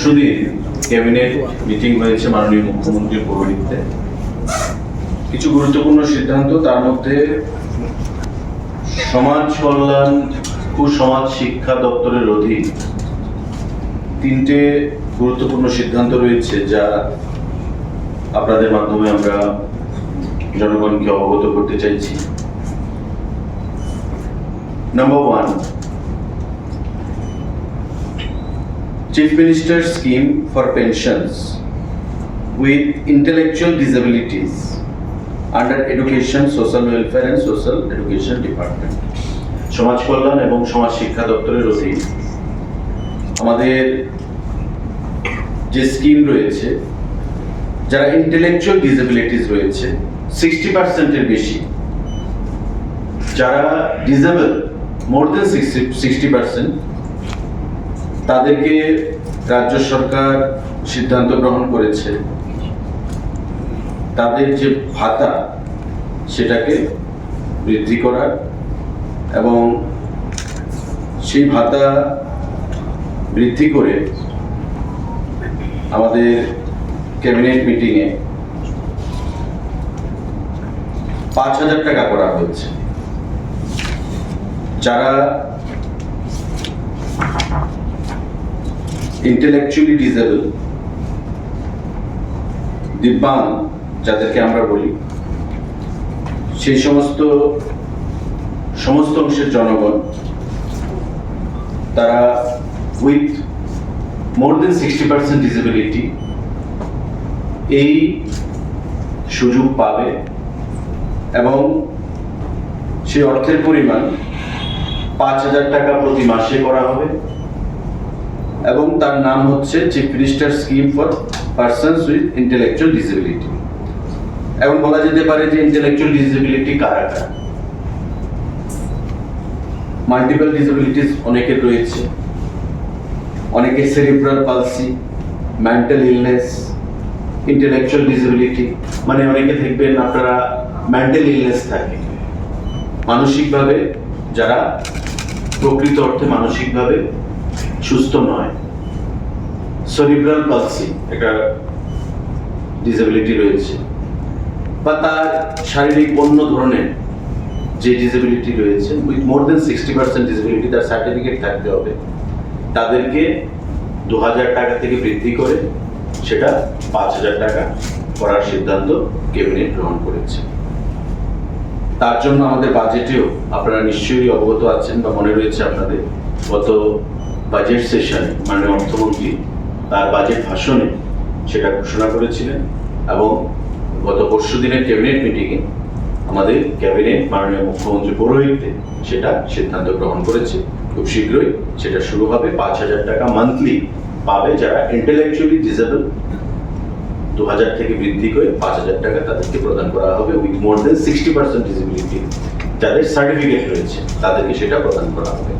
পরশুদিন cabinet meeting হয়েছে মাননীয় মুখ্যমন্ত্রীর পৌরহিত্যে কিছু গুরুত্বপূর্ণ সিদ্ধান্ত, তার মধ্যে সমাজ কল্যাণ কুসমাজ শিক্ষা দপ্তরের অধীন তিনটে গুরুত্বপূর্ণ সিদ্ধান্ত রয়েছে, যা আপনাদের মাধ্যমে আমরা জনগণকে অবগত করতে চাইছি। Number one Chief Minister's scheme for pensions with intellectual disabilities under Education, Social Welfare and Social Education Department. সমাজ কল্যাণ এবং সমাজ শিক্ষা দপ্তরের অধীন আমাদের যে স্কিম রয়েছে যারা ইন্টেলেকচুয়াল ডিসেবিলিটিস রয়েছে সিক্সটি পার্সেন্টের বেশি যারা disable more than sixty sixty percent তাদেরকে রাজ্য সরকার সিদ্ধান্ত গ্রহণ করেছে। তাদের যে ভাতা, সেটাকে বৃদ্ধি করার এবং সেই ভাতা বৃদ্ধি করে আমাদের ক্যাবিনেট মিটিংয়ে পাঁচ হাজার টাকা করা হয়েছে। যারা ইন্টেলেকচুয়ালি ডিসেবল দিব্যাং যাদেরকে আমরা বলি, সেই সমস্ত সমস্ত অংশের জনগণ, তারা with more than sixty percent disability এই সুযোগ পাবে এবং সেই অর্থের পরিমাণ পাঁচ হাজার টাকা প্রতি মাসে করা হবে। এবং তার নাম হচ্ছে chief minister scheme for persons with intellectual disability এবং বলা যেতে পারে যে ইন্টেলেকচুয়াল ডিসেবিলিটি কারা কারা মাল্টিপল ডিসেবিলিটিস অনেকের রয়েছে। অনেকের cerebral palsy mental illness intellectual disability মানে অনেকে দেখবেন আপনারা মেন্টাল ইলনেস থাকে। মানসিকভাবে যারা প্রকৃত অর্থে মানসিকভাবে সুস্থ নয়। সেরিব্রাল পালসি একটা ডিসেবিলিটি রয়েছে। বা তার শারীরিক অন্য ধরনের যে ডিসেবিলিটি রয়েছে with more than sixty percent disability তার সার্টিফিকেট থাকতে হবে। তাদেরকে দু হাজার টাকা থেকে বৃদ্ধি করে সেটা পাঁচ হাজার টাকা করার সিদ্ধান্ত ক্যাবিনেট গ্রহণ করেছে। তার জন্য আমাদের বাজেটেও আপনারা নিশ্চয়ই অবগত আছেন বা মনে রয়েছে আপনাদের। গত বাজেট সেশনে মাননীয় অর্থমন্ত্রী, তার বাজেট ভাষণে সেটা ঘোষণা করেছিলেন এবং গত পরশু দিনের ক্যাবিনেট মিটিংয়ে আমাদের ক্যাবিনেট মাননীয় মুখ্যমন্ত্রী পৌরোহিত্যে সেটা সিদ্ধান্ত গ্রহণ করেছে। খুব শীঘ্রই সেটা শুরু হবে। পাঁচ হাজার টাকা মান্থলি পাবে যারা ইন্টেলেকচুয়ালি ডিসেবল দু হাজার থেকে বৃদ্ধি করে পাঁচ হাজার টাকা তাদেরকে প্রদান করা হবে with more than sixty percent disability যাদের সার্টিফিকেট রয়েছে, তাদেরকে সেটা প্রদান করা হবে।